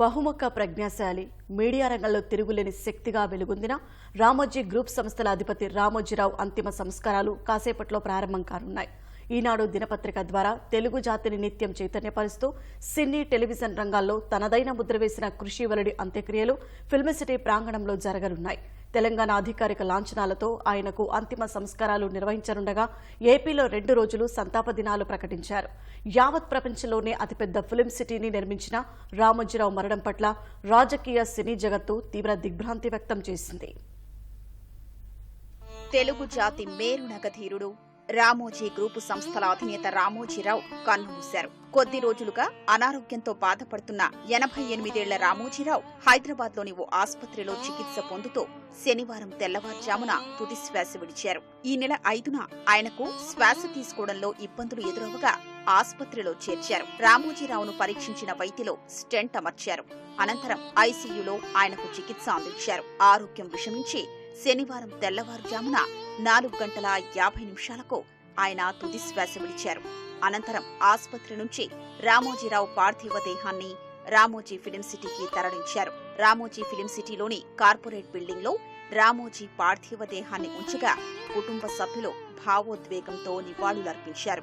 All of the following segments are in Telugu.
బహుముఖ ప్రజ్ఞాశాలి. మీడియా రంగంలో తిరుగులేని శక్తిగా వెలుగొందిన రామోజీ గ్రూప్ సంస్థల అధిపతి రామోజీరావు అంతిమ సంస్కారాలు కాసేపట్లో ప్రారంభం కానున్నాయి. ఈనాడు దినపత్రిక ద్వారా తెలుగు జాతిని నిత్యం చైతన్యపరుస్తూ సినీ టెలివిజన్ రంగాల్లో తనదైన ముద్ర వేసిన కృషి వలడి అంత్యక్రియలు ఫిల్మ్ సిటీ ప్రాంగణంలో జరగనున్నాయి. తెలంగాణ అధికారిక లాంఛనాలతో ఆయనకు అంతిమ సంస్కారాలు నిర్వహించనుండగా ఏపీలో రెండు రోజులు సంతాప దినాలు ప్రకటించారు. యావత్ ప్రపంచంలోనే అతిపెద్ద ఫిలిం సిటీని నిర్మించిన రామోజీరావు మరణం పట్ల రాజకీయ సినీ జగత్తు తీవ్ర దిగ్భ్రాంతి వ్యక్తం చేసింది. తెలుగు జాతి మేరునగధీరుడు రామోజీ గ్రూపు సంస్థల అధినేత రామోజీరావు కన్నుమూశారు కొద్ది రోజులుగా అనారోగ్యంతో బాధపడుతున్న ఎనభై ఎనిమిదేళ్ళ రామోజీరావు హైదరాబాద్లోని ఓ ఆసుపత్రిలో చికిత్స పొందుతూ శనివారం తెల్లవారుజామున తుది శ్వాస విడిచారు. ఈ నెల ఐదున ఆయనకు శ్వాస తీసుకోవడంలో ఇబ్బందులు ఎదురవగా ఆసుపత్రిలో చేర్చారు. రామోజీరావును పరీక్షించిన వైద్యులు స్టెంట్ అమర్చారు. అనంతరం ఐసీయూలో ఆయనకు చికిత్స అందించారు. ఆరోగ్యం విషమించి శనివారం తెల్లవారుజామున నాలుగు గంటల యాభై నిమిషాలకు ఆయన తుదిశ్వాస విడిచారు. అనంతరం ఆసుపత్రి నుంచి రామోజీరావు పార్థివ దేహాన్ని రామోజీ ఫిలిం సిటీకి తరలించారు. రామోజీ ఫిలిం సిటీలోని కార్పొరేట్ బిల్డింగ్లో రామోజీ పార్థివ దేహాన్ని ఉంచగా కుటుంబ సభ్యులు భావోద్వేగంతో నివాళులర్పించారు.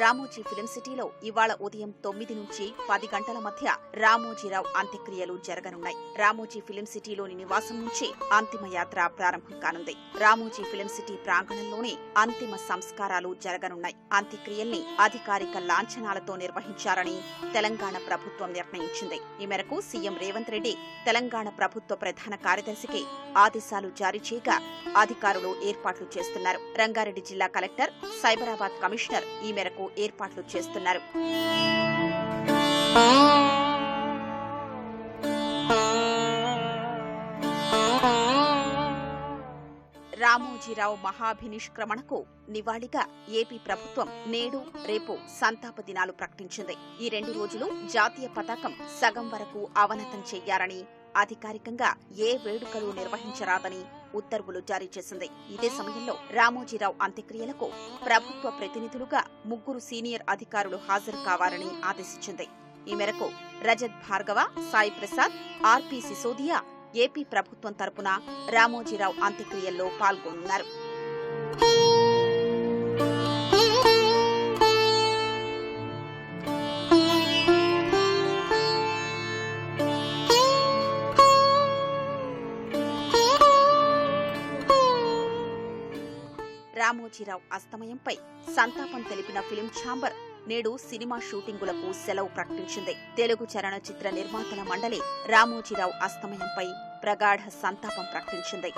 రామోజీ ఫిలిం సిటీలో ఇవాళ ఉదయం తొమ్మిది నుంచి పది గంటల మధ్య రామోజీరావు అంత్యక్రియలు జరగనున్నాయి. రామోజీ ఫిలిం సిటీలోని నివాసం నుంచి అంతిమ యాత్ర ప్రారంభం కానుంది. రామోజీ ఫిలిం సిటీ ప్రాంగణంలోనే అంతిమ సంస్కారాలు జరగనున్నాయి. అంత్యక్రియల్ని అధికారిక లాంఛనాలతో నిర్వహించాలని తెలంగాణ ప్రభుత్వం నిర్ణయించింది. ఈ మేరకు సీఎం రేవంత్ రెడ్డి తెలంగాణ ప్రభుత్వ ప్రధాన కార్యదర్శికి ఆదేశాలు జారీ చేయగా అధికారులు ఏర్పాట్లు చేస్తున్నారు. రంగారెడ్డి జిల్లా కలెక్టర్ సైబరాబాద్ కమిషనర్ ఈ మేరకు ఏర్పాట్లు చేస్తున్నారు. రామోజీరావు మహాభినిష్క్రమణకు నివాళిగా ఏపీ ప్రభుత్వం నేడు రేపు సంతాప దినాలు ప్రకటించింది. ఈ రెండు రోజులు జాతీయ పతాకం సగం వరకు అవనతం చెయ్యారని అధికారికంగా ఏ వేడుకలు నిర్వహించరాదని ఉత్తర్వులు జారీ చేసింది. ఇదే సమయంలో రామోజీరావు అంత్యక్రియలకు ప్రభుత్వ ప్రతినిధులుగా ముగ్గురు సీనియర్ అధికారులు హాజరు కావాలని ఆదేశించింది. ఈ మేరకు రజత్ భార్గవ సాయి ప్రసాద్ ఆర్పి సిసోదియా ఏపీ ప్రభుత్వం తరపున రామోజీరావు అంత్యక్రియల్లో పాల్గొనున్నారు. రామోజీరావు అస్తమయంపై సంతాపం తెలిపిన ఫిలిం ఛాంబర్ నేడు సినిమా షూటింగులకు సెలవు ప్రకటించింది. తెలుగు చలనచిత్ర నిర్మాతల మండలి రామోజీరావు అస్తమయంపై ప్రగాఢ సంతాపం ప్రకటించింది.